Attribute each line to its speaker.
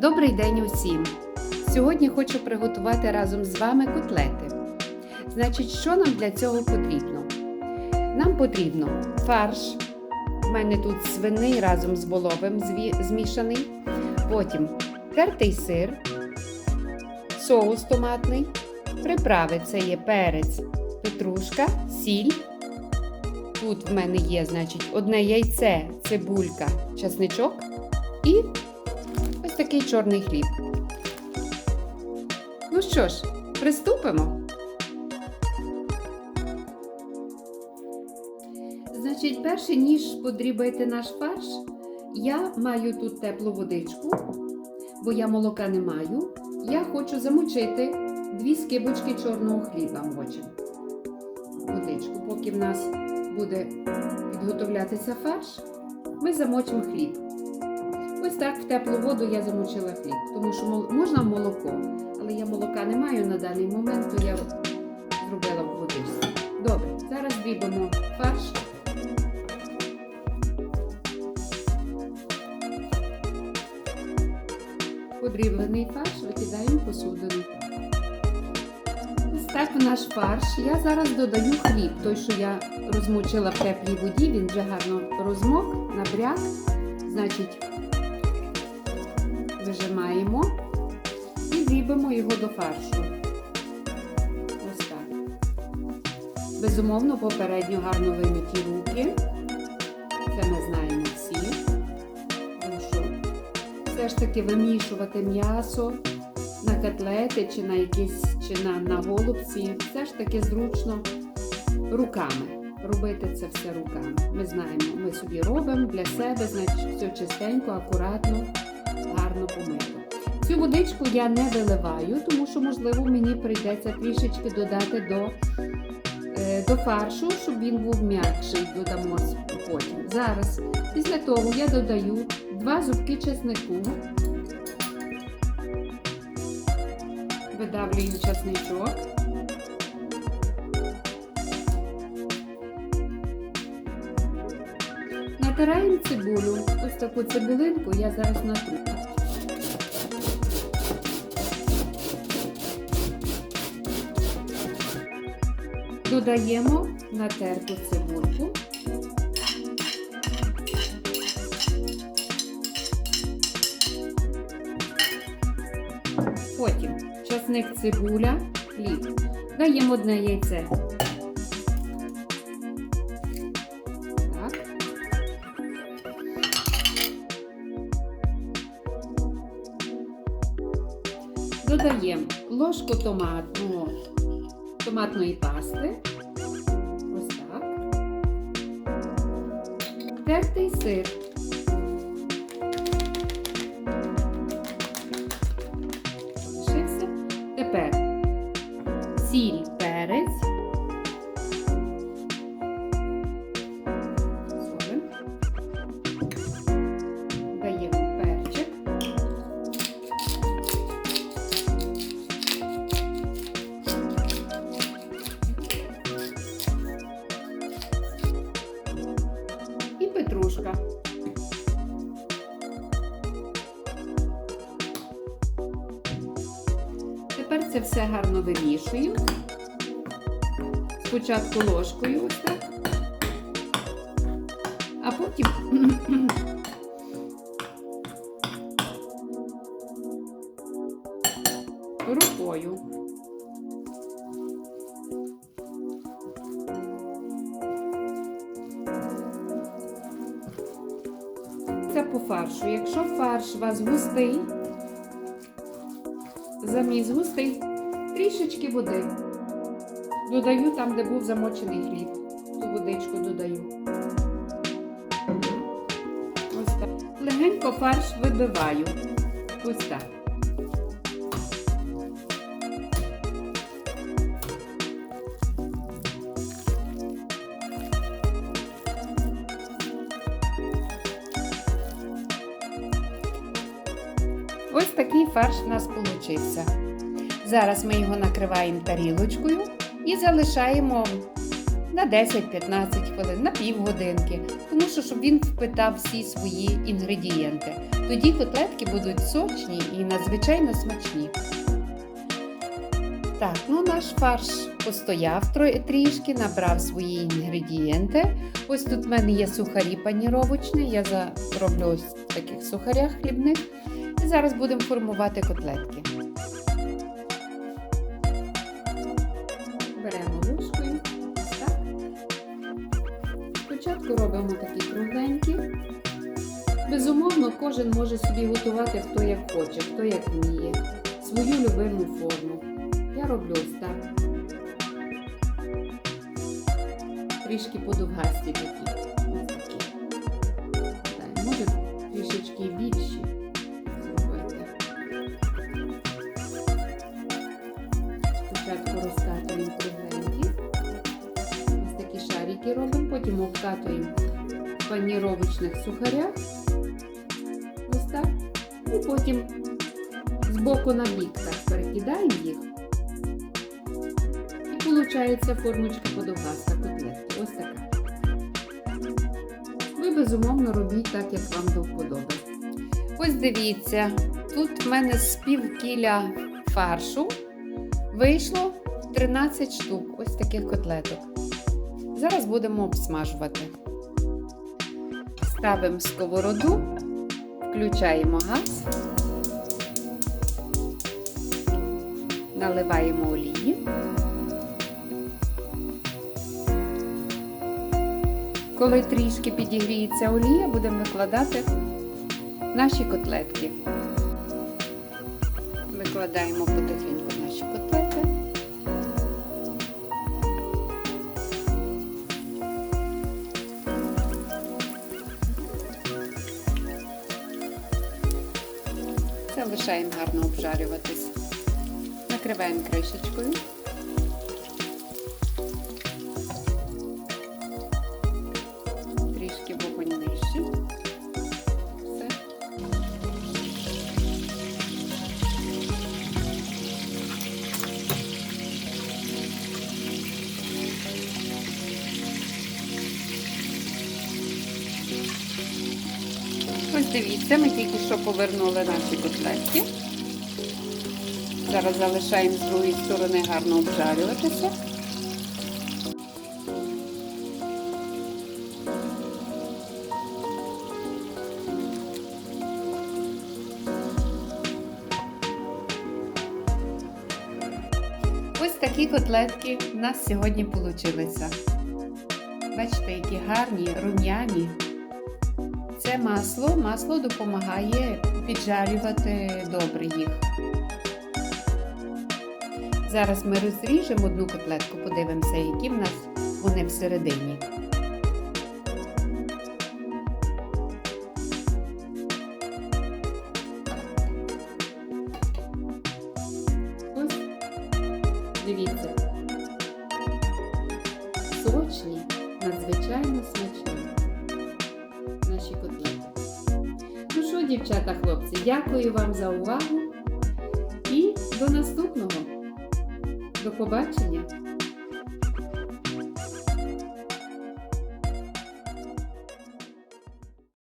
Speaker 1: Добрий день усім! Сьогодні хочу приготувати разом з вами котлети. Значить, що нам для цього потрібно? Нам потрібно фарш. У мене тут свиний разом з воловим змішаний. Потім тертий сир, соус томатний, приправи це є перець, петрушка, сіль. Тут в мене є, значить, одне яйце, цибулька, часничок і такий чорний хліб. Ну що ж, приступимо. Значить, перше ніж подрібайте наш фарш, я маю тут теплу водичку, бо я молока не маю. Я хочу замочити дві скибочки чорного хліба мочимо. Водичку, поки в нас буде підготовлятися фарш, ми замочимо хліб. Ось так в теплу воду я замочила хліб, тому що можна молоко, але я молока не маю на даний момент, то я зробила в водичці. Добре, зараз дрібимо фарш. Подріблений фарш викидаємо посудину. Ось так наш фарш. Я зараз додаю хліб, той, що я розмочила в теплій воді, він вже гарно розмок, набряк. Значить, вижимаємо і дрібимо його до фаршу. Ось так. Безумовно, попередньо гарно вимиті руки. Це ми знаємо всі. Тому що все ж таки вимішувати м'ясо на котлети чи на якісь чи на, на голубці, все ж таки зручно руками. Робити це все руками. Ми знаємо, ми собі робимо для себе, значить, все чистенько, акуратно, гарно помито. Цю водичку я не виливаю, тому що, можливо, мені прийдеться трішечки додати до, е, до фаршу, щоб він був м'якший, додамо потім. Зараз, після того, я додаю два зубки чеснику, видавлюю чесничок. Натираємо цибулю. Ось таку цибулинку я зараз натру. Додаємо натерту цибульку. Потім часник цибуля, хліб. Даємо одне яйце. Так. Додаємо ложку томатного, томатної пасти. Ось так. Тертий сир. Залишився. Тепер сіль, це все гарно вимішуємо. Спочатку ложкою ось так, а потім рукою. Це по фаршу. Якщо фарш у вас густий, заміс густий, трішечки води. Додаю там, де був замочений хліб. Ту водичку додаю. Ось так. Легенько фарш вибиваю. Ось так. Ось такий фарш у нас получився. Зараз ми його накриваємо тарілочкою і залишаємо на 10-15 хвилин, на півгодинки, тому що щоб він впитав всі свої інгредієнти. Тоді котлетки будуть сочні і надзвичайно смачні. Так, ну наш фарш постояв трішки, набрав свої інгредієнти. Ось тут в мене є сухарі паніровочні, я зароблю ось в таких сухарях хлібних. Зараз будемо формувати котлетки. Беремо Так. Спочатку робимо такі кругленькі. Безумовно, кожен може собі готувати хто як хоче, хто як вміє, свою любиму форму. Я роблю ось так. Трішки подовгасті такі. Ось такі. Так, може трішечки більші такі робимо, потім обкатуємо в паніровочних сухарях. Ось так. І потім з боку на бік так перекидаємо їх. І виходить формочка подовгаста котлетки. Ось така. Ви безумовно робіть так, як вам до вподоби. Ось дивіться, тут в мене з пів кіля фаршу вийшло 13 штук ось таких котлеток. Зараз будемо обсмажувати. Ставимо сковороду, включаємо газ, наливаємо олії. Коли трішки підігріється олія, будемо викладати наші котлетки. Викладаємо потихеньку наші котлети. Це лишаємо гарно обжарюватись. Накриваємо кришечкою. Дивіться, ми тільки що повернули наші котлетки. Зараз залишаємо з другої сторони гарно обжарюватися. Ось такі котлетки в нас сьогодні вийшли. Бачите, які гарні, рум'яні. Це масло. Масло допомагає піджарювати добре їх. Зараз ми розріжемо одну котлетку, подивимося, які в нас вони всередині. Дівчата, хлопці, дякую вам за увагу і до наступного. До побачення!